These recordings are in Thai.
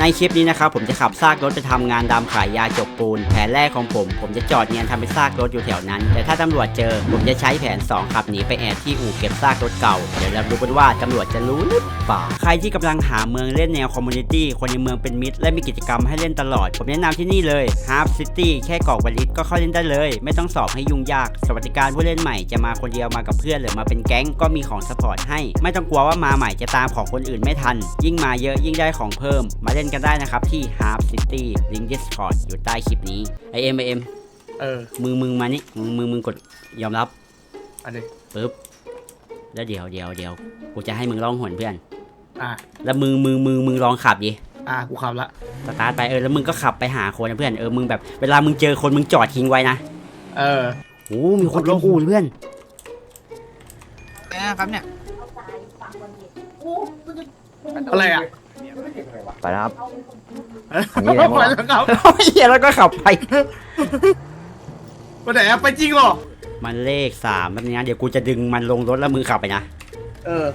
ในคลิปนี้นะครับผมจะขับซากรถไปทำงานดำขายยาจกปูน แผนแรกของผม ผมจะจอดเนียนทำเป็นซากรถอยู่แถวนั้น แต่ถ้าตำรวจเจอ ผมจะใช้แผน 2 ขับหนีไปแอบที่อู่เก็บซากรถเก่า เดี๋ยวเราดูกันว่าตำรวจจะรู้หรือเปล่า ใครที่กำลังหาเมืองเล่นแนวคอมมูนิตี้ คนในเมืองเป็นมิตร และมีกิจกรรมให้เล่นตลอด ผมแนะนำที่นี่เลย Half City แค่กรอกวลิตก็เข้าเล่นได้เลย ไม่ต้องสอบให้ยุ่งยาก สวัสดิการผู้เล่นใหม่จะมาคนเดียวมากับเพื่อนหรือมาเป็นแก๊งก็มีของสปอร์ตให้ ไม่ต้องกลัวว่ามาใหม่จะตามของคนอื่นไม่ทัน ยิ่งมาเยอะยิ่งได้ของเพิ่ม มาเล่นกันได้นะครับ ที่ Half City ลิงก์ Discord อยู่ใต้คลิปนี้ไอเอ็มไอเอ็มเออมึงมึงมานี่มึงมึงมึงกดยอมรับอันนี้ปึ๊บแล้วเดี๋ยวเดี๋ยวเดี๋ยวกูจะให้มึงร้องหวนเพื่อน อะแล้วมึงมึงมึงมึงลองขับดิอะกูขับละสตาร์ทไปเออแล้วมึงก็ขับไปหาคนนะเพื่อนเออมึงแบบเวลามึงเจอคนมึงจอดทิ้งไว้นะเออโอ้มีคนลงอู่เพื่อนนะครับเนี่ยอะไรอะ ไปนะครับ อันนี้อะไรวะไปแล้วครับเฮียแล้วก็ขับไป ไปไหนอะไปจริงเหรอ มันเลขสามแบบนี้นะเดี๋ยวกูจะดึงมันลงรถแล้วมึงขับไปนะ เออ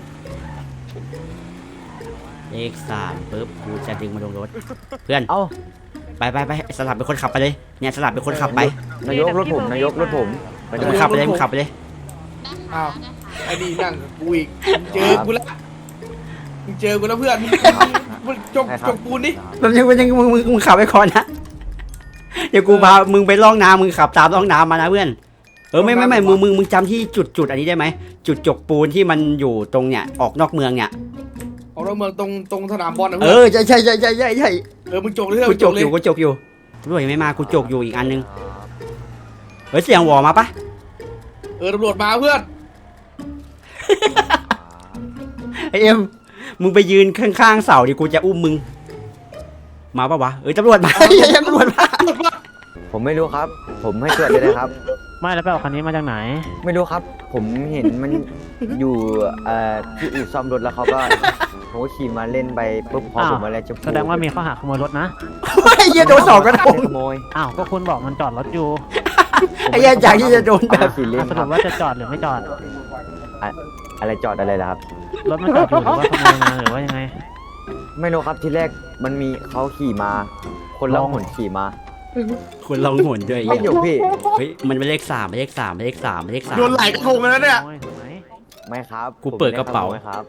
เลขสามปึ๊บกูจะดึงมันลงรถ เพื่อน เอ้าไปไปไปสลับเป็นคนขับไปเลย เนี่ยสลับเป็นคนขับไปนายกรถผมนายกรถผมไปมึดูงขับไปเลยมึงขับไปเลย อ้าว ไอ้นี่นั่งกับกูอีกมึงเจอกูแล้วมึงเจอกูแล้วเพื่อน มึงจกจกปูนดิแล้วยังยังมึงมึงมึงขับไปก่อนนะเดี๋ยวกูพามึงไปล่องน้ำมึงขับตามล่องน้ำมานะเพื่อนเออไม่ไม่ไม่มึงมึงมึงจำที่จุดจุดอันนี้ได้ไหมจุดจกปูนที่มันอยู่ตรงเนี่ยออกนอกเมืองเนี่ยของเราเมืองตรงตรงสนามบอลนะเอเพื่อนอใช่ใช่ใช่ใช่ใช่ใช่เออมึงจกเลยเถกูอะจกเลอยู่กูจกอยู่ตำรวจยังไม่มากูจกอยู่อีกอันนึงเฮ้ยเสียงวอมาปะเออตำรวจมาเพื่อนไอเอ็ม มึงไปยืนข้างๆเสาดิกูจะอุ้มมึง มาปะวะเอ้ยตำรวจมาเฮ้ยตำรวจมาผมไม่รู้ครับ ผมให้ตรวจเลยนะครับ ไม่แล้วไปเอาคันนี้มาจากไหน ไม่รู้ครับ ผมเห็นมันอยู่เอ่อที่อู่ซ่อมรถแล้วเขาก็ผมก็ขี่มาเล่นไปปุ๊บพออ้าวผมมาแล้วจะแสดงว่ามีข้อหาขโมยรถนะไอ้เหี้ยโดนสองกระทงขโมยอ้าวก็คุณบอกมันจอดรถอยู่ผมไอ้เหี้ยจากที่จะโดนแบบขี่เล่นอะสครุรับปว่าจะจอดหรือไม่จอด อะไรจอดอะไรล่ะครับ รถมันจอดอยู่หรือว่าขโมยมาหรือว่ายังไง ไม่รู้ครับที่แรกมันมีเขาขี่มา คนละลองหนขี่มา คุณลองหนด้วยไอ้ไม่เหี้ยอยู่พี่ เฮ้ยมันเป็นเลขสามเป็นเลขสามเป็นเลขสามเป็นเลขสาม โดนไหลกระทงแล้วเนี่ย ขโมยถูกไหมไม่ครับกูเปิดกระเป๋า ผมไม่ได้ขโมยครับ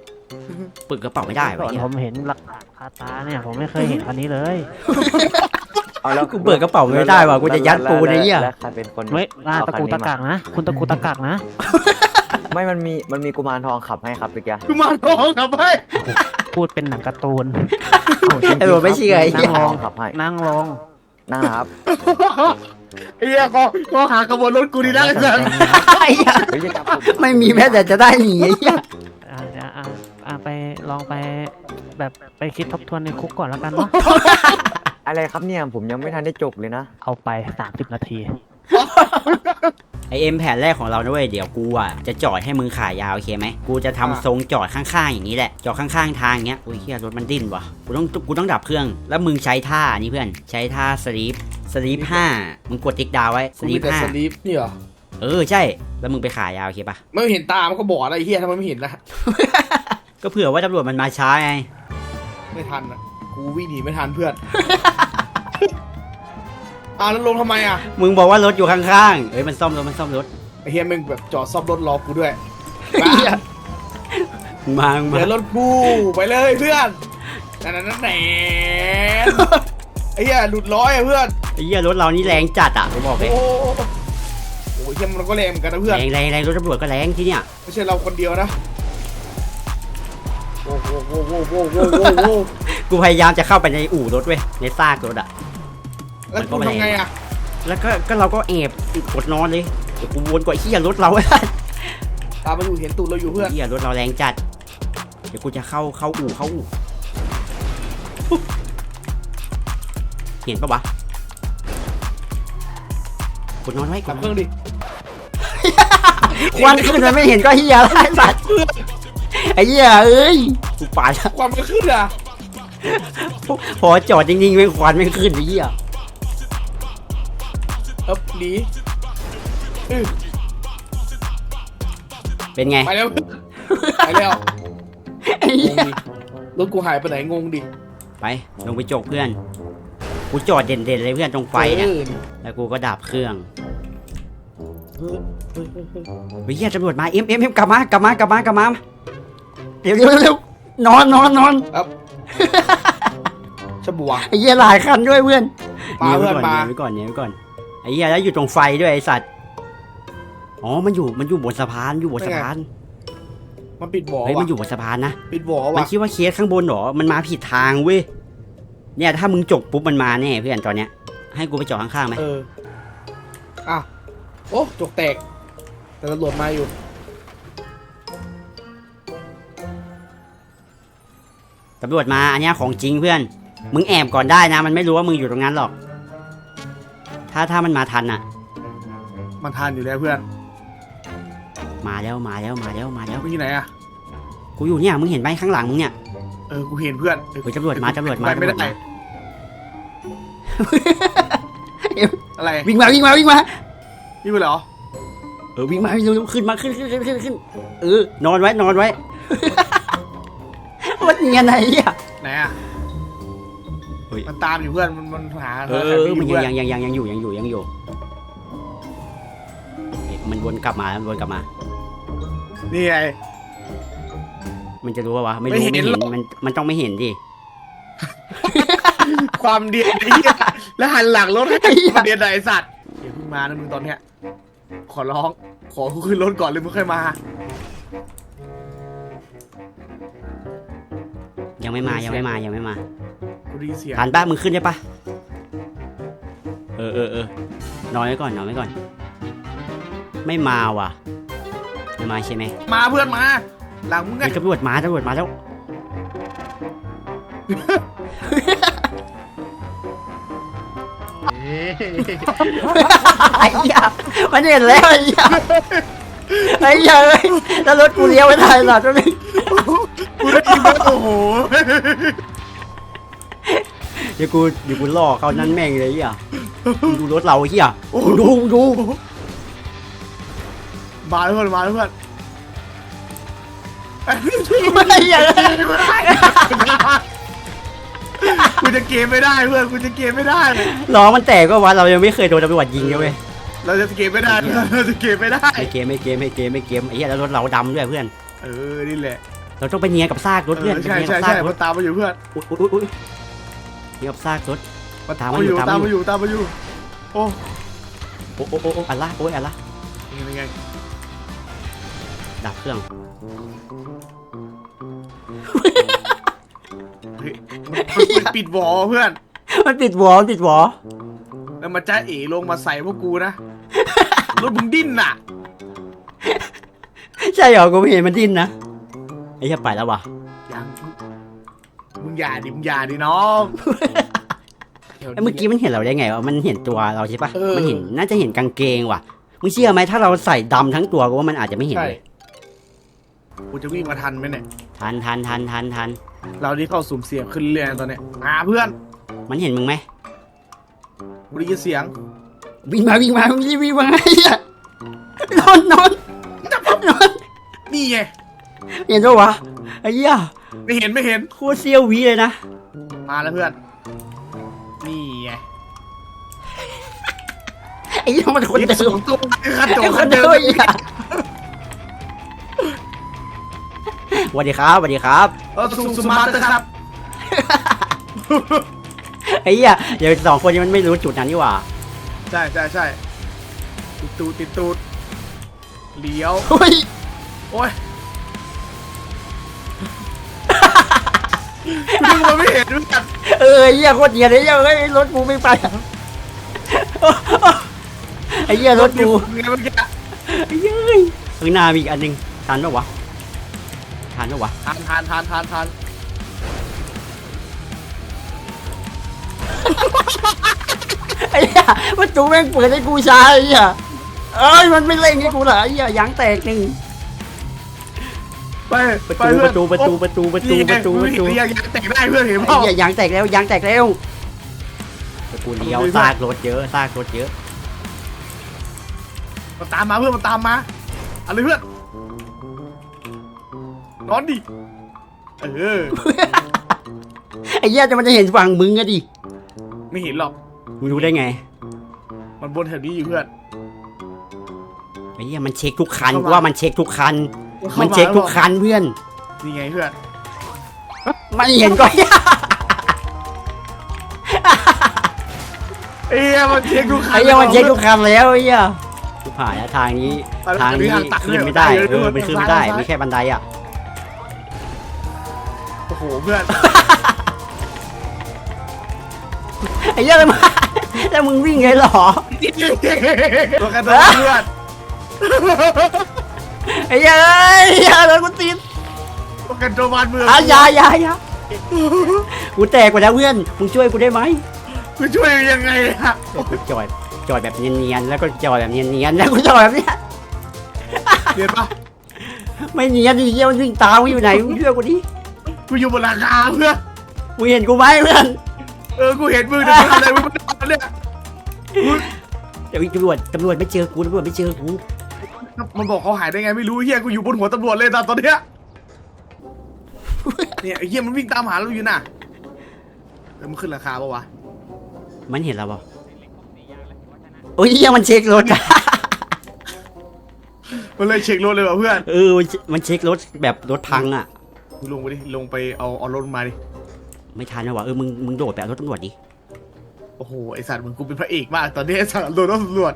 เปิดกระเป๋าไม่ได้วะไอ้เหี้ยผมเห็นหลักฐานคาตาเนี่ยผมไม่เคยเห็นคันนี้เลย เอาแล้วกูเปิดกระเป๋าไม่ได้ว่ะกูจะยัดปูนไอ้เหี้ยแล้วใครเป็นคนไม่อ่าเอาตะกูคัตะนนี้กัมากนะ คุณตะกูตะกักนะ ไม่มันมีมันมีกุมารทองขับให้ครับเมื่อกี้กูมาทองครับเฮ้ยพูดเป็นหนังการ์ตูนไอ้บอกไม่เชื่อไอ้เหี้ยกุมารทองขับให้นั่งลงนั่งนะครับไอ้เหี้ยก็ก็หาขบวนรถกูดีนะไอ้สัสไอ้เหี้ยเฮ้ยอย่าจับผมไม่มีแม้แต่จะได้หนีไอ้เหี้ยอ่าเดี๋ยวอ่าอ่าไปลองไปแบบไปคิดทบทวนในคุกก่อนแล้วกันเนาะอะไรครับเนี่ยผมยังไม่ทันได้จบเลยนะ เอาไป 30 นาทีไอ เอ็มแผนแรกของเรานะเว้ยเดี๋ยวกูอะจะจอดให้มึงขายาวโอเคไหมกูจะทำทรงจอดข้างๆอย่างนี้แหละจอดข้างๆทางเงี้ยอุ้ยเฮียรถมันดิ้นว่ะกูต้องกูต้องดับเครื่อง แล้วมึงใช้ท่านี่เพื่อนใช้ท่าสลีปสลีปห้ามึงกดติ๊กดาวไว้สกูลีมีปแต่ห้าสลีปนี่เหรอเออใช่ แล้วมึงไปขายาวโอเคปะไม่เห็นตามันก็บอกอะไรเฮียทำไมไม่เห็นนะก็เผื่อว่าตำรวจมันมาช้าไงไม่ทันอะกูวิ่งหนีไม่ทันเพื่อน อ่าแล้วลงทำไมอะมึงบอกว่ารถอยู่ข้างๆเอ้ยมันซ่อมรถมันซ่อมรถไอ้เฮียมึงแบบจอดซ่อมรถรอกูด้วยมึงมามึงมาเดี๋ยวรถกูไปเลยเพื่อนนั่นนั่นนั่นแหนไอ้เหี้ยหลุดร้อยอะเพื่อนไอ้เหี้ยรถเรานี่แรงจัดอะกูบอกเลยโอ้โหเฮียมันก็แรงเหมือนกันนะเพื่อน แรงแรงแรงรถตำรวจก็แรงที่เนี่ยไม่ใช่เราคนเดียวนะโอ้โหโอ้โหโอ้โหโอ้โหโอ้โหกูพยายามจะเข้าไปในอู่รถเว้ยในซากรถอะ แล้วกูทำไงอะ แล้วก็ก็เราก็แอบกดนอนเลยเดี๋ยวกูวนกว่าไอ้เฮียรถเราไอ้ตามมาอยู่เห็นตูดเราอยู่เพื่อนเฮียรถเราแรงจัด เดี๋ยวกูจะเข้าเข้าอู่เข้าอู่เห็นปะวะกดนอนไว้กขัดบนเคอนรื่องดิ ควันขึ้นมันไม่เห็นก็เฮียไอ้สัตว์ไอ้เฮียเอ้ยกูปาดแล้วความมันขึ้นอะ พอจอดจริงๆไม่งควันไม่ขึ้นไอ้เฮียเอ๊บหนีอื้อเป็นไง ไปแล้ว ไปแล้วไอ้งเหี้งยดิรถกูหายไปไหนงงดิไปไปลงไปจกเพื่อน กูจอดเด่นๆเลยเพื่อนตรงไฟเนี่ย ออแล้วกูก็ดับเครื่องเฮ้ยเฮ้ยเฮ้ยเฮ้ยเฮ้ยเหี้ยตำรวจมาเอ็มเอ็มเอ็มกลับมากลับมากลับมากลับมาเร็วเร็วเร็วเร็วนอนนอนนอนฉบัว ไอ้เหี้ยหลายคันด้วยเพื่อนมาเพื่อนหมานีไว้ก่อนหนีไว้ก่อน ไอ้เหี้ยแล้วอยู่ตรงไฟด้วยไอ้สัตว์ อ๋อ มันอยู่ มันอยู่บนสะพาน อยู่บนสะพาน มันปิดบ่อเฮ้ยว่ะมันอยู่บนสะพานนะ ปิดบ่อมันว่ะคิดว่าเคสข้างบนเหรอ มันมาผิดทางเว้ย เนี่ยถ้ามึงจกปุ๊บมันมาแน่เพื่อนตอนเนี้ย ให้กูไปจอดข้างๆไหมเอออะโอ้ จกแตก แต่ตำรวจมาอยู่ ตำรวจมา อันเนี้ยของจริงเพื่อน มึงแอบก่อนได้นะ มันไม่รู้ว่ามึงอยู่ตรงนั้นหรอก ถ้าถ้ามันมาทันอะ มันทานอยู่แล้วเพื่อนมาแล้วมาแล้วมาแล้วมาแล้ว มึงอยู่ไหนอะกูอยู่เนี่ยมึงเห็นไหมข้างหลังมึงเนี่ยเออกูเห็นเพื่อนเฮ้ยตำรวจมาตำรวจมาไปไม่ตำรวจได้มาอะไรวิ่งมาวิ่งมาวิ่งมานี่มันเหรอเออวิ่งมาเร็วๆขึ้นมาขึ้นขึ้นขึ้นขึ้นขึ้นเออนอนไว้นอนไว้ มันเงียนไอ้เหี้ยไหนอะเฮ้ย มันตามอยู่เพื่อน มันมันหาเอหาอใครเออไม่มันอยู่ยังเพื่อนยังยังยังยังอยู่ยังอยู่ยังอยู่เอ๊ะมันวนกลับมาแล้วมันวนกลับมา นี่ไง มันจะรู้ว่าวะไม่ไม่รู้เห็นไม่เห็นหรอก มันมันต้องไม่เห็นดิ ความเดียนไอ้เหี้ยแล้วหันหลังรถให้ความเดียนไอ้สัตว์เดี๋ยวเพิ่งมานะมึงตอนเนี้ย ขอร้อง ขอกูขึ้นรถก่อนเลยมึงค่อยมา ยังไม่มายังไม่มายังไม่มากูได้ยินเสียงทันป้ามึงขึ้นได้ปะเออเออเออนอนไว้ก่อนนอนไว้ก่อน ไม่มาว่ะไม่มาใช่ไหมมาเพื่อนมา หลังมึงไงเฮ้ยตำรวจมาตำรวจมาแล้วไอ้เหี้ยมันเห็นแล้วไอ้เหี้ยไอ้เหี้ยเอ้ยแล้วรถกูเลี้ยวไม่ได้หรอกตรงนี้กูได้ยินแล้ว โอ้โหเดี๋ยวกูเดี๋ยวกูล่อเขานั่นแม่งเลยเหี้ยมึงดูรถเราไอ้เหี้ยมึงดูมึงดูมาแล้วเพื่อนมาแล้วเพื่อนไอ้เหี้ยกูจะเกมไม่ได้เพื่อนกูจะเกมไม่ได้ ล้อมันแตกก็วะเรายังไม่เคยโดนตำรวจยิงเลยเว้ยเราจะเกมไม่ได้เราจะเกมไม่ได้ไม่เกมไม่เกมไม่เกมไม่เกมไอ้เหี้ยแล้วรถเราดำด้วยเพื่อน เออนี่แหละ เราต้องไปเนียนกับซากรถเอเพื่อนอไปใช่เนียนใช่กับซาใช่กรมัถนตามมาอยู่เพื่อนอุ๊ยอุ๊ยอุ๊ยอุ๊ยเนียนกับซากรถ มันตาตามมมามาออยู่ยู่ตาตามมมามาออยู่ยู่ตามมาอยู่ โอ้โอ้โอ้โอ้โอ้อะละโอ้ยอะละยังไงดับเครื่องเฮ้ยมันมันปิดวอลเพื่อน มันติดวอลติดวอลแล้วมาจ้าเอ๋ลงมาใส่พวกกูนะ รถมึงดิ้นน่ะ ใช่เหรอกูไม่เห็นมันดิ้นนะ ไอ้เหี้ยไปแล้ววะยังมึงอย่าดิมึงอย่าดิน้องไอ้เมื่อกี้มันเห็นเราได้ไงวะมันเห็นตัวเราใช่ปะเออมันเห็นน่าจะเห็นกางเกงว่ะมึงเชื่อไหมถ้าเราใส่ดำทั้งตัวกูว่ามันอาจจะไม่เห็นใช่เลยกูจะวิ่งมาทันไหมเนี่ยทันทันทันทันทันเราที่เข้าสุ่มเสี่ยงขึ้นเรื่อยๆตอนเนี้ยมาเพื่อน มันเห็นมึงไหมกูได้ยินเสียง วิ่งมาวิ่งมาวิ่งวิ่งมาไอ้เหี้ยนอนนอนนอนนี่ไง เห็นด้วยวะไอ้เหี้ยไม่เห็นไม่เห็น โคตรเซียววีเลยนะ มาแล้วเพื่อน นี่ไงไอ้เหี้ยมันคนนี่เดิสมองตัวคันโดไอ้ดคคันนเดิเดิมมไอ้เหี้ยสวัสดีครับสวัสดีครับ เออสุ่มสมาร์ทครับ ไอ้เหี้ยเดี๋ยวสองคนนี้มันไม่รู้จุดนั้นนี่หว่าใช่ใช่ใช่ติดตูดติดตูดเลี้ยว เฮ้ยโอ้ย กูนึกว่าไม่เห็นด้วยกันเออไอ้เหี้ยโคตรเหี้ยเลยเหี้ยเฮ้ยรถกูไม่ไปอะไอ้เหี้ยรถกูไงเมื่อกี้ไอ้เหี้ยเอ้ยข้างหน้ามีอีกอันหนึงทันปะวะทันปะวะทานทานทานทานทานไอ้เหี้ยประตูแม่งเปิดให้กูช้าไอ้เหี้ยเอ้ยมันไม่เล่งให้กูเหรอไอ้เหี้ยยางแตกหนึ่ง ไปประไปตูเพื่ปอนระตูประตูประตูประตูนี่ปไงระตูประตูมึงเห็นหรือยังยังแต่งได้เพื่อนเห็นเปไอ้ล่า เหี้ยยางแตกแล้วยางแตกแล้วประตูเลี้ยวเอาไปซากรถเยอะซากรถเยอะมันตามมาเพื่อนมันตามมาเอะไรเพื่อนนอนดิเออไอ้อ้เหี้ยจะมันจะเห็นฝั่งมึงอะดิไม่เห็นหรอกมึงรู้ได้ไงมันบนแถวนี้อยู่เพื่อนไอ้เหี้ยมันเช็คทุกคันเข้ามาว่ามันเช็คทุกคันเข้ามันเช็คทุกคันเพื่อน นี่ไงเพื่อน มันเห็นก็เอ้ยมันเช็คทุกคันไอ้เหี้ยมันเช็คทุกคันแล้วไอ้เหี้ยกูผ่านแล้วทางนี้ไปแล้วทางนี้ทางตัดขึ้นเลยไม่ได้ได้เลยเออมันขึ้นไม่ได้ซ้ายซ้ายไม่แค่บันไดอะโอ้โหเพื่อนไอ้เหี้ยแล้วมึงแล้วมึงวิ่งไงหรอตัวกันตัวเพื่อน ไอ้เหี้ยเอ้ยอย่าโดนกูติดตัวกันตัวมันมืออะอย่าอย่าอย่ากูแตกไปแล้วเพื่อนมึงช่วยกูได้ไหมกูช่วยยังไงอะกูจอดจอดแบบเนียนๆแล้วก็จอดแบบเนียนๆแล้วกูจอดแบบเนี้ยเห็นปะไม่เนียนดิเหี้ยมันวิ่งตามกูอยู่ไหนมึงช่วยกูดิกูอยู่บนหลังคาเพื่อนมึงเห็นกูไหมเพื่อนเออกูเห็นมึงแต่มึงทำอะไรมึงไม่ทำเนี่ยเดี๋ยวตำรวจตำรวจไม่เจอกูตำรวจไม่เจอกู มันบอกเขาหายได้ไงไม่รู้เฮียกูอยู่บนหัวตำรวจเลยตอนตอนเนี้ยเนี่ยไอ้เฮียมันวิ่งตามหาเราอยู่น่ะเออมันขึ้นราคาปะวะมันเห็นเราเปล่าโอ้ยเหี้ยมันเช็ครถมันเลยเช็ครถเลยว่ะเพื่อนเออมันเช็คมันเช็ครถแบบรถพังอะมึงลงไปดิลงไปเอาเอารถมาดิไม่ทันนะวะเออมึงมึงโดดไปเอารถตำรวจดิโอ้โหไอสัตว์มึงกูเป็นพระเอกมากตอนนี้ไอสัตว์โดนตำรวจ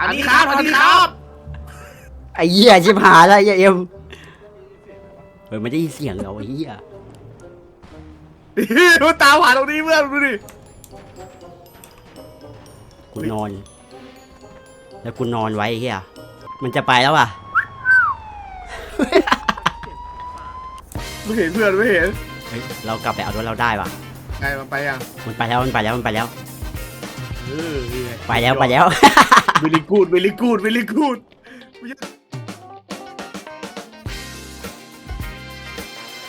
อันนี้ครับอันนี้ครับ ไอ้เหี้ยชิบหายแล้วไอ้เหี้ยเอ็มเออไม่ได้ยินเสียงเราไอ้เหี้ยดูตามหาตรงนี้เพื่อนดูดิกูนอน แล้วกูนอนไว้ไอ้เหี้ยมันจะไปแล้วอะ ไม่เห็นเพื่อนไม่เห็นเฮ้ยเรากลับไปเอารถเราได้ป่ะ ไงมันไปยังมันไปแล้วมันไปแล้วมันไปแล้ว เออนี่ไงไปแล้วไปแล้ว วิลลี่กูดวิลลี่กูดวิลลี่กูด